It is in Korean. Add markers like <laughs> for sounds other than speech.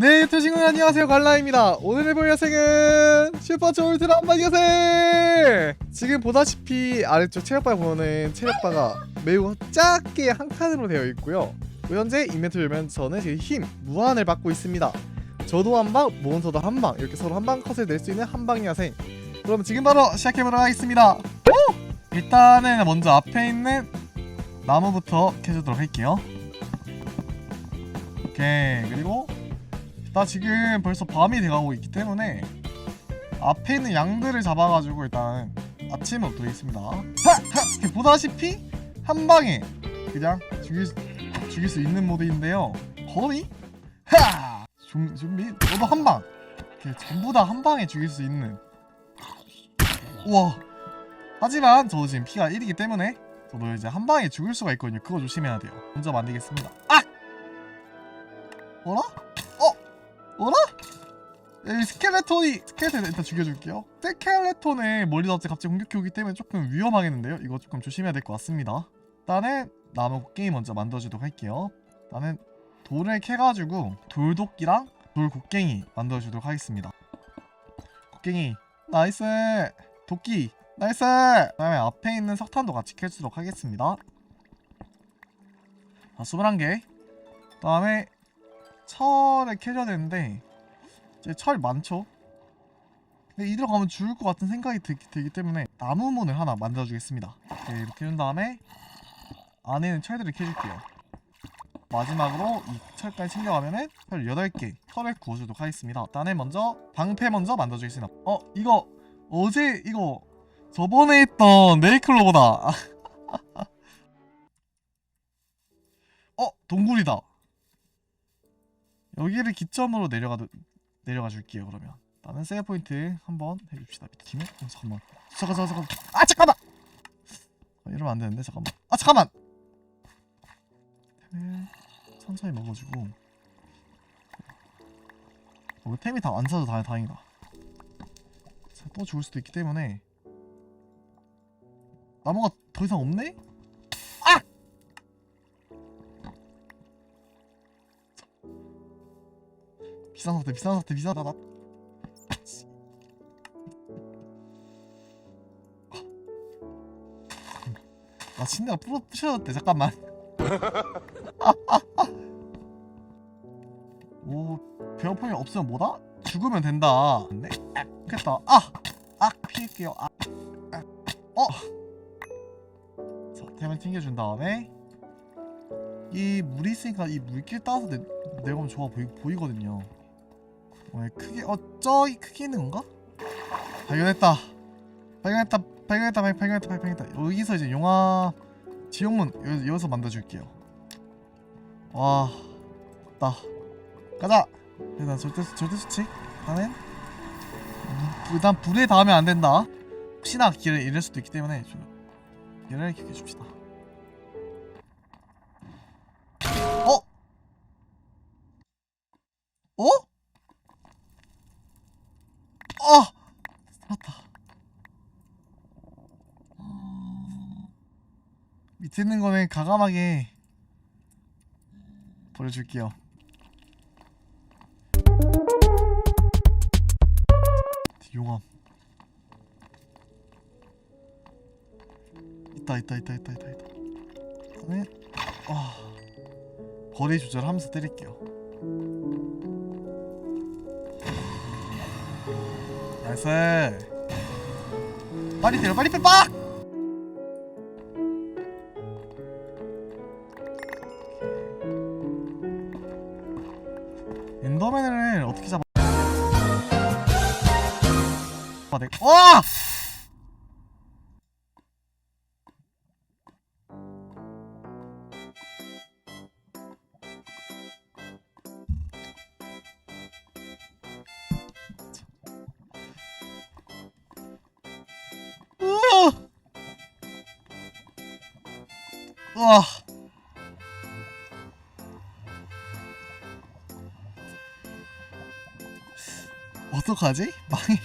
네, 친구들 안녕하세요. 갈라입니다. 오늘 해볼 야생은 슈퍼초 울트라 한방 야생! 지금 보다시피 아래쪽 체력바 보면은 체력바가 매우 작게 한 칸으로 되어 있고요. 현재 이벤트 열면서는 지금 힘 무한을 받고 있습니다. 저도 한 방, 모은서도 한 방, 이렇게 서로 한방 컷을 낼 수 있는 한방 야생. 그럼 지금 바로 시작해보도록 하겠습니다. 오! 일단은 먼저 앞에 있는 나무부터 캐주도록 할게요. 오케이, 그리고 나 지금 벌써 밤이 돼가고 있기 때문에 앞에 있는 양들을 잡아가지고 일단! 하! 이렇게 보다시피 한 방에 그냥 죽일, 수- 죽일 수 있는 모드인데요. 거의 하! 좀, 준비 너도 한 방. 전부 다 한 방에 죽일 수 있는. 우와. 하지만 저도 지금 피가 1이기 때문에 저도 이제 한 방에 죽을 수가 있거든요. 그거 조심해야 돼요. 먼저 만들겠습니다. 아! 어라? 어라? 여기 스켈레톤이 스켈레톤 일단 죽여줄게요. 스켈레톤의 머리가 갑자기 공격해 오기 때문에 조금 위험하겠는데요. 이거 조금 조심해야 될 것 같습니다. 일단은 나무 곡괭이 먼저 만들어주도록 할게요. 나는 돌을 캐가지고 돌도끼랑 돌 곡괭이 만들어주도록 하겠습니다. 곡괭이 나이스 도끼 나이스 그 다음에 앞에 있는 석탄도 같이 캐주도록 하겠습니다. 자 21개 그 다음에 철을 캐줘야 되는데 이제 철 많죠? 근데 이대로 가면 죽을 것 같은 생각이 들, 들기 때문에 나무문을 하나 만들어주겠습니다. 네, 이렇게 해준 다음에 안에 있는 철들을 캐줄게요. 마지막으로 이 철까지 챙겨가면은 철 8개 철을 구워주도록 하겠습니다. 일단은 먼저 방패 먼저 만들어주겠습니다. 어 이거 어제 이거 저번에 했던 네이클로보다. <laughs> 어 동굴이다 여기를 기점으로 내려가 내려가 줄게요 그러면. 나는 세이브 포인트 한번 해줍시다 밑에 팀에. 어, 잠깐만. 잠깐 잠깐 잠깐. 아 잠깐만! 아, 이러면 안 되는데 잠깐만. 아 잠깐만! 템을 천천히 먹어주고. 어, 템이 다 안 사도 다 다행이다. 자, 또 죽을 수도 있기 때문에. 나무가 더 이상 없네? 비싼 상태 비싼 상태 상태 나 침대가 부러 부셔졌대 잠깐만 오 배고픔이 없으면 뭐다? 죽으면 된다 네? 아, 됐다 아! 아 피할게요 아, 아. 어! 자 템을 튕겨준 다음에 이 물이 있으니까 이 물길 따라서 내, 내가면 좋아 보이, 보이거든요 어, 크게 어 크게 있는 건가? 발견했다. 발견했다. 발견했다. 발- 발견했다. 발견했다. 여기서 이제 용암 지옥문 여, 여기서 만들어줄게요. 와, 나 가자. 일단 절대 절대 수치. 나는 무- 일단 불에 닿으면 안 된다. 혹시나 길을 잃을 수도 있기 때문에 좀 얘를 켜게 줍시다. 아! 살았다. 어, 밑에 있는 거는 가감하게 버려줄게요. 용암. 있다 있다 있다 있다 있다 있다. 그다음에 아 거리 조절하면서 때릴게요. 나이스 빨리 때려 빨리 빼 빡! 엔더맨을 어떻게 잡아 아, 내... 와! 와! 어떡하지? <laughs> 망했